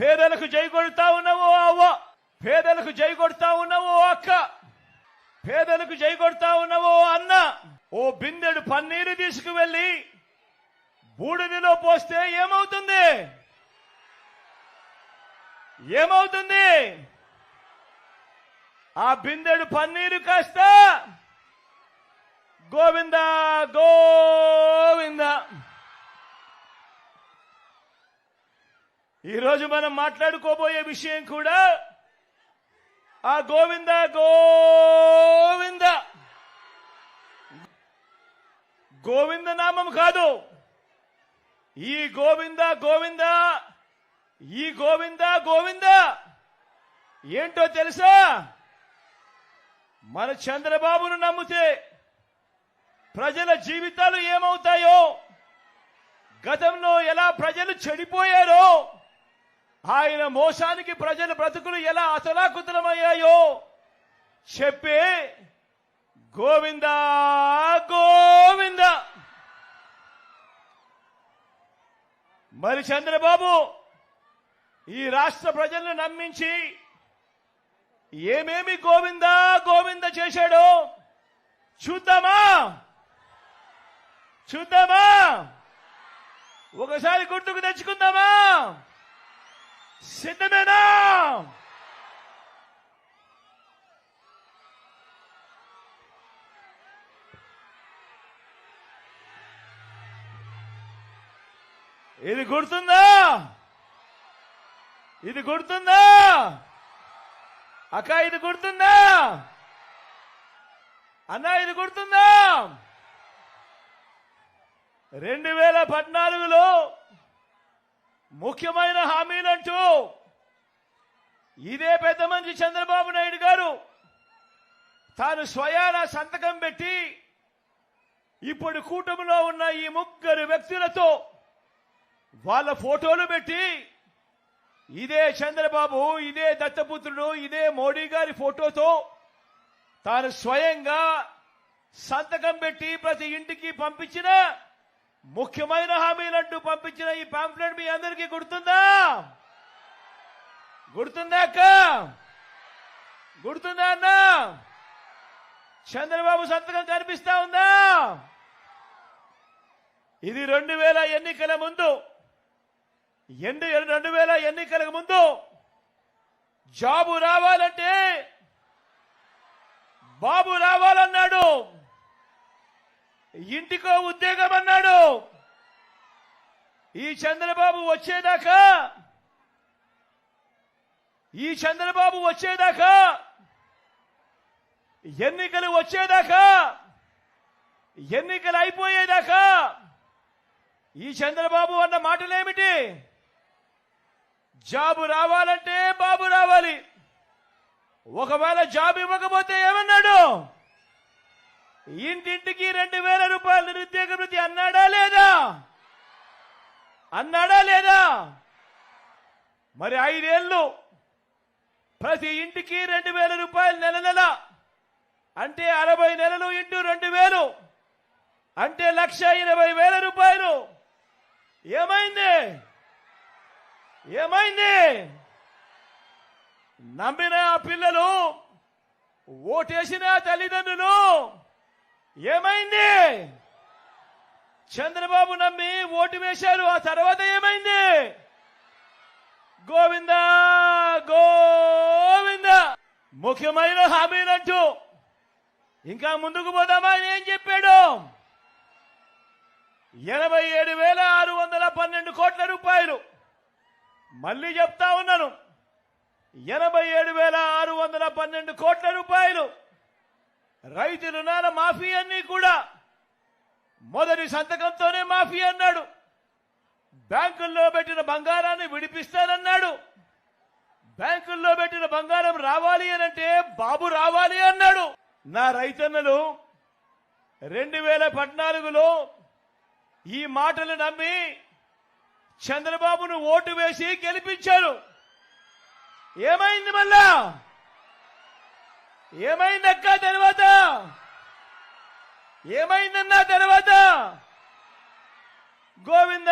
పేదలకు జై కొడతా ఉన్నావు అవ్వ? పేదలకు జై కొడతా ఉన్నావు అక్క? పేదలకు జైగొడతా ఉన్నావు అన్న? ఓ బిందెడు పన్నీరు తీసుకువెళ్ళి బూడిదిలో పోస్తే ఏమవుతుంది? ఏమవుతుంది? ఆ బిందెడు పన్నీరు కాస్త గోవింద గోవింద. ఈరోజు మనం మాట్లాడుకోబోయే విషయం కూడా ఆ గోవింద గోవింద. గోవింద నామం కాదు. ఈ గోవింద గోవింద ఈ గోవింద గోవింద. ఏంటో తెలుసా? మన చంద్రబాబును నమ్మితే ప్రజల జీవితాలు ఏమవుతాయో? గతంలో ఎలా ప్రజలు చెడిపోయారో? ఆయన మోసానికి ప్రజల బ్రతుకులు ఎలా అతలాకుతలమయ్యాయో చెప్పే గోవింద గోవింద. మరి చంద్రబాబు ఈ రాష్ట్ర ప్రజలను నమ్మించి ఏమేమి గోవింద గోవింద చేశాడో చూద్దామా? చూద్దామా? ఒకసారి గుర్తుకు తెచ్చుకుందామా? సిద్ధమేనా ఇది గుర్తుందా? ఇది గుర్తుందా? అక్క ఇది గుర్తుందా? అన్న ఇది గుర్తుందా? రెండు వేల పద్నాలుగులో ముఖ్యమైన హామీలంటూ ఇదే పెద్ద మంత్రి చంద్రబాబు నాయుడు గారు తాను స్వయాన సంతకం పెట్టి ఇప్పుడు కూటమిలో ఉన్న ఈ ముగ్గురు వ్యక్తులతో వాళ్ళ ఫోటోలు పెట్టి ఇదే చంద్రబాబు ఇదే దత్తపుత్రుడు ఇదే మోడీ గారి ఫోటోతో తాను స్వయంగా సంతకం పెట్టి ప్రతి ఇంటికి పంపించిన ముఖ్యమైన హామీలంటూ పంపించిన ఈ పాంప్లెట్ మీ అందరికీ గుర్తుందా? గుర్తుందా అక్క? గుర్తుందా అన్న? చంద్రబాబు సంతకం కనిపిస్తా ఉందా? ఇది రెండు వేల ఎన్నికల ముందు ఎండు రెండు వేల ఎన్నికలకు ముందు జాబు రావాలంటే బాబు ఇంటికో ఉద్యోగం అన్నాడు. ఈ చంద్రబాబు వచ్చేదాకా ఈ చంద్రబాబు వచ్చేదాకా ఎన్నికలు వచ్చేదాకా ఎన్నికలు అయిపోయేదాకా ఈ చంద్రబాబు అన్న మాటలేమిటి? జాబు రావాలంటే బాబు రావాలి. ఒకవేళ జాబ్ ఇవ్వకపోతే ఏమన్నాడు? ఇంటింటికి రెండు వేల రూపాయల నిరుద్యోగ వృత్తి అన్నాడా లేదా? అన్నాడా లేదా? మరి ఐదేళ్ళు ప్రతి ఇంటికి రెండు వేల రూపాయలు నెల నెల. అంటే అరవై నెలలు ఇంటూ రెండు వేలు. అంటే లక్ష ఇరవై వేల రూపాయలు. ఏమైంది? ఏమైంది? నమ్మిన పిల్లలు ఓటేసిన తల్లిదండ్రులు ఏమైంది? చంద్రబాబు నమ్మి ఓటు వేశారు ఆ తర్వాత ఏమైంది? గోవింద గోవింద! ముఖ్యమైన హామీలంటూ ఇంకా ముందుకు పోదామా అని ఏం చెప్పాడు? ఎనభై ఏడు వేల ఆరు వందల పన్నెండు కోట్ల రూపాయలు. మళ్ళీ చెప్తా ఉన్నాను. ఎనభై ఏడు వేల ఆరు వందల పన్నెండు కోట్ల రూపాయలు. రైతు రుణాల మాఫీ అన్ని కూడా మొదటి సంతకంతోనే మాఫీ అన్నాడు. బ్యాంకుల్లో పెట్టిన బంగారాన్ని విడిపిస్తానన్నాడు. బ్యాంకుల్లో పెట్టిన బంగారం రావాలి అనంటే బాబు రావాలి అన్నాడు. నా రైతన్నలు రెండు వేల పద్నాలుగులో ఈ మాటలు నమ్మి చంద్రబాబును ఓటు వేసి గెలిపించారు. ఏమైంది మళ్ళా? ఏమైందక్క ఏమైందన్నా తర్వాత? గోవింద!